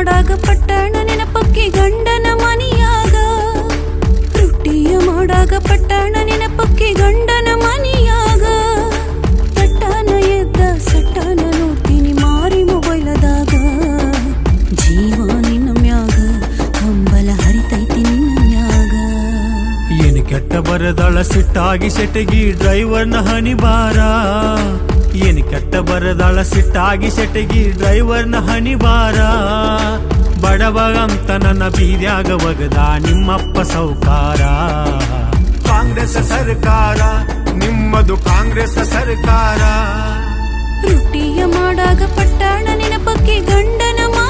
ಮಾಡಾಗ ಪಟ್ಟಣ ನೆನಪಕ್ಕಿ ಗಂಡನ ಸಿಟ್ಟಾಗಿ ಸೆಟಗಿ ಡ್ರೈವರ್ನ ಹನಿ ಬಾರ. ಏನು ಕೆಟ್ಟ ಬರದಾಳ ಸಿಟ್ಟಾಗಿ ಸೆಟಗಿ ಡ್ರೈವರ್ನ ಹನಿ ಬಾರ. ಬಡವಗಂತ ನನ್ನ ಬೀದ್ಯಾಗ ಒಗದ ನಿಮ್ಮಪ್ಪ ಸೌಕಾರ. ಕಾಂಗ್ರೆಸ್ ಸರ್ಕಾರ, ನಿಮ್ಮದು ಕಾಂಗ್ರೆಸ್ ಸರ್ಕಾರ. ರೊಟ್ಟಿಯ ಮಾಡಾಗ ಪಟ್ಟಣ ನೆನಪಕ್ಕೆ ಗಂಡನ ಮನಿಯಾಗ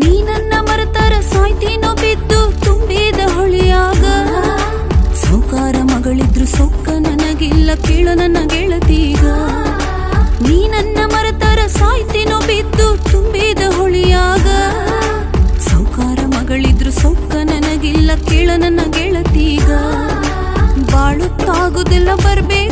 ನೀ ನನ್ನ ಮರೆತರ ಸಾಯ್ತೀನೋ ಬಿದ್ದು ತುಂಬಿದ ಹೊಳಿಯಾಗ. ಸೌಕಾರ ಮಗಳಿದ್ರು ಸೊಕ್ಕ ನನಗಿಲ್ಲ, ಕೇಳು ನನ್ನ ಗೆಳತೀಗ. ನೀ ನನ್ನ ಮರೆತರ ಸಾಯ್ತೀನೋ ಬಿದ್ದು ತುಂಬಿದ ಹೊಳಿಯಾಗ. ಸೌಕಾರ ಮಗಳಿದ್ರು ಸೊಕ್ಕ ನನಗಿಲ್ಲ, ಕೇಳು ನನ್ನ ಗೆಳತೀಗ. ಬಾಳುತ್ತಾಗುದಿಲ್ಲ ಬರ್ಬೇಕಂದ್ರ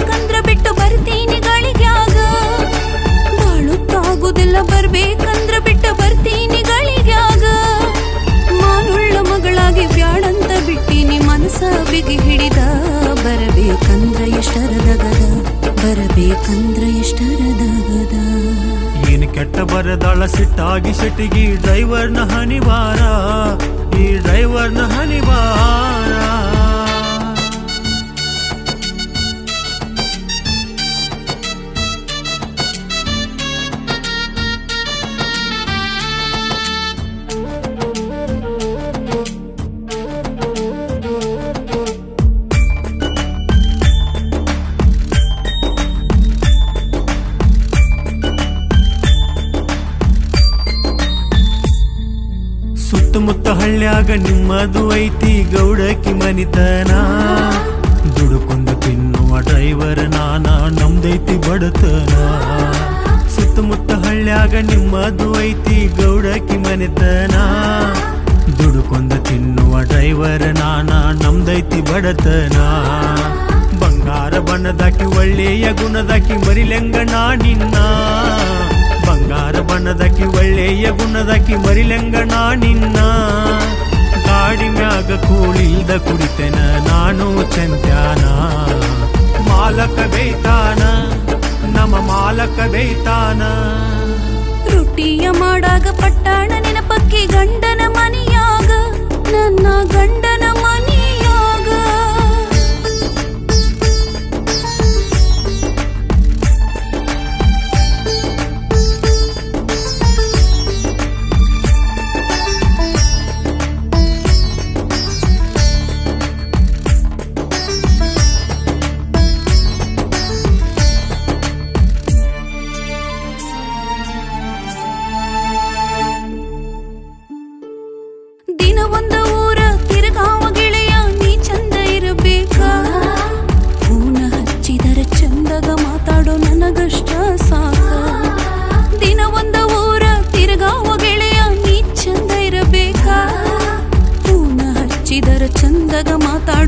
ಬರಬೇಕಂದ್ರ ಎಷ್ಟರದಗದ? ಏನು ಕೆಟ್ಟ ಬರದಾಳ ಸಿಟ್ಟಾಗಿ ಸಿಟ್ಟಿಗಿ ಡ್ರೈವರ್ನ ಹನಿವಾರ ಈ ಡ್ರೈವರ್ನ ಹನಿ ಸುತ್ತಮುತ್ತ ಹಳ್ಳ್ಯಾಗ ನಿಮ್ಮದು ಐತಿ ಗೌಡಕಿ ಮನಿತನ. ದುಡುಕೊಂಡ ತಿನ್ನುವ ಡ್ರೈವರ್ ನಾನ, ನಮ್ದೈತಿ ಬಡತನ. ಸುತ್ತಮುತ್ತ ಹಳ್ಳ್ಯಾಗ ನಿಮ್ಮದು ಐತಿ ಗೌಡಕಿ ಮನಿತನ. ದುಡುಕೊಂಡ ತಿನ್ನುವ ಡ್ರೈವರ್ ನಾನ, ನಮ್ದೈತಿ ಬಡತನ. ಬಂಗಾರ ಬಣ್ಣದಾಕಿ ಒಳ್ಳೆಯ ಗುಣದಾಕಿ ಮರಿಲೆಂಗಣ ನಿನ್ನ. ಬಂಗಾರ ಒಳ್ಳೆಯ ಗುಣದಕಿ ಮರಿಲೆಂಗಣ ನಿನ್ನ. ಗಾಡಿ ಮ್ಯಾಗ ಕೂಳಿಲ್ದ ಕುಡಿತೆನ ನಾನು ಚಂದ್ಯಾನ. ಮಾಲಕ ಬೇತಾನ ನಮ್ಮ ಮಾಲಕ ಬೇತಾನ ರೊಟ್ಟಿಯ ಮಾಡಾಗ ಪಟ್ಟಣ ನೆನಪಕ್ಕೆ ಗಂಡನ ಮನಿಯಾಗ. ನನ್ನ ಗಂಡನ ದಿನ ಒಂದ ಊರ ತಿರುಗಾವ ಗೆಳೆಯ, ನೀ ಚಂದ ಇರಬೇಕಾ? ಫೋನ ಹಚ್ಚಿದರ ಚಂದಗ ಮಾತಾಡೋ ನನಗಷ್ಟ ಸಾಕ? ದಿನ ಒಂದ ಊರ ತಿರುಗಾವ ಗೆಳೆಯ, ನೀ ಚಂದ ಇರಬೇಕಾ? ಫೋನ ಹಚ್ಚಿದರ ಚಂದಗ ಮಾತಾಡೋ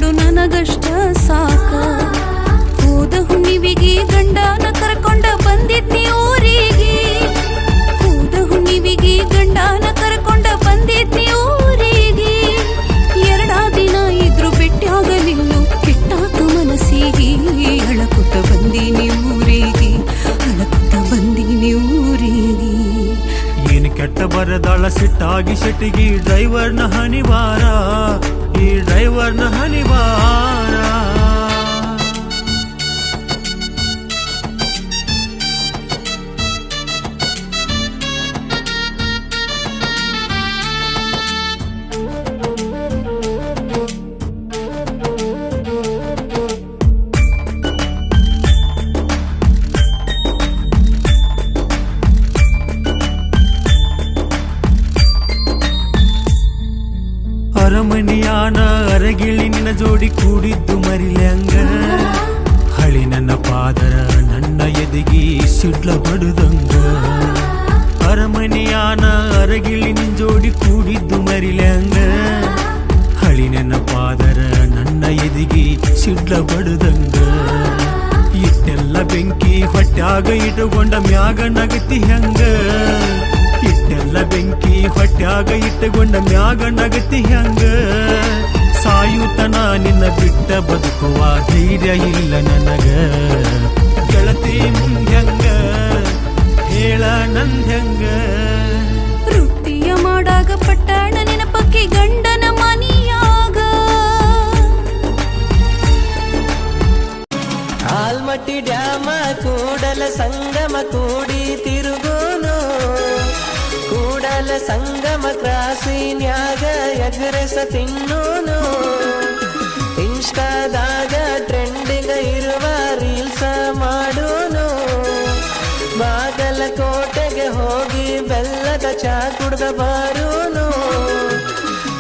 ಬರದಳ ಸಿಟ್ಟಾಗಿ ಈ ಡ್ರೈವರ್ನ ಹನಿವಾರ ಈ ಡ್ರೈವರ್ನ ಹನಿ ಬಾರ ಅರಮನೆಯಾನ ಅರಗಿಳಿ ನಿನ್ನ ಜೋಡಿ ಕೂಡಿದ್ದು ಮರಿಲ್ಯಾಂಗ ಹಳಿ ನನ್ನ ಪಾದರ ನನ್ನ ಎದೆಗಿ ಸಿಡ್ಲ ಬಡುದಂಗ ಅರಮನೆಯಾನ ಅರಗಿಳಿ ನಿನ್ ಜೋಡಿ ಕೂಡಿದ್ದು ಮರಿಲ್ಯಾಂಗ ಹಳಿ ನನ್ನ ಪಾದರ ನನ್ನ ಎದೆಗಿ ಸಿಡ್ಲ ಬಡುದಂಗ ಇಟ್ಟೆಲ್ಲ ಬೆಂಕಿ ಹೊಟ್ಯಾಗ ಇಟ್ಟುಕೊಂಡ ಮ್ಯಾಗ ನಗತಿ ಹೆಂಗ ಇಟ್ಟೆಲ್ಲ ಬೆಂಕಿ ಇಟ್ಟುಕೊಂಡ ಮ್ಯಾಗ ನಗತಿ ಹೆಂಗ ಸಾಯುತನ ನಿನ್ನ ಬಿಟ್ಟ ಬದುಕುವ ಧೈರ್ಯ ಇಲ್ಲ ನನಗ. ಗೆಳತಿ ಮುಂದ್ಯಂಗ ಹೇಳ ನಂದ್ಯಂಗ ವೃತ್ತಿಯ ಮಾಡಾಗ ಪಟ್ಟಣ ನೆನಪಕ್ಕೆ ಗಂಡನ ಮನಿಯಾಗ. ಆಲ್ಮಟ್ಟಿ ಡ್ಯಾಮ ಕೂಡಲ ಸಂಗಮ ಕೂಡಿ ತಿರುಗೋನು ಕೂಡಲ ಸಂಗಮ ಕ್ರಾಸಿನ್ಯಾಗ ಎಗರೆಸ ತಿನ್ನೋನು. ಇನ್ಸ್ಟಾದಾಗ ಟ್ರೆಂಡಿಗ ಇರುವ ರೀಲ್ಸ ಮಾಡೋನು. ಬಾಗಲಕೋಟೆಗೆ ಹೋಗಿ ಬೆಲ್ಲದ ಚಾ ಕುಡ್ದ ಬಾರೋನು.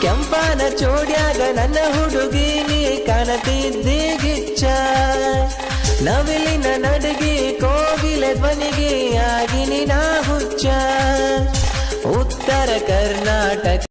ಕೆಂಪನ ಚೋಡ್ಯಾಗ ನನ್ನ ಹುಡುಗಿ ನೀ ಕಾಣತಿದ್ದಿ ನವಿಲಿನ ನಡುಗಿ ಕೋಗಿಲೆ ಧ್ವನಿಗೆ ಆಗಿನಿ ನಾ ಹುಚ್ಚ. ಕರ್ನಾಟಕ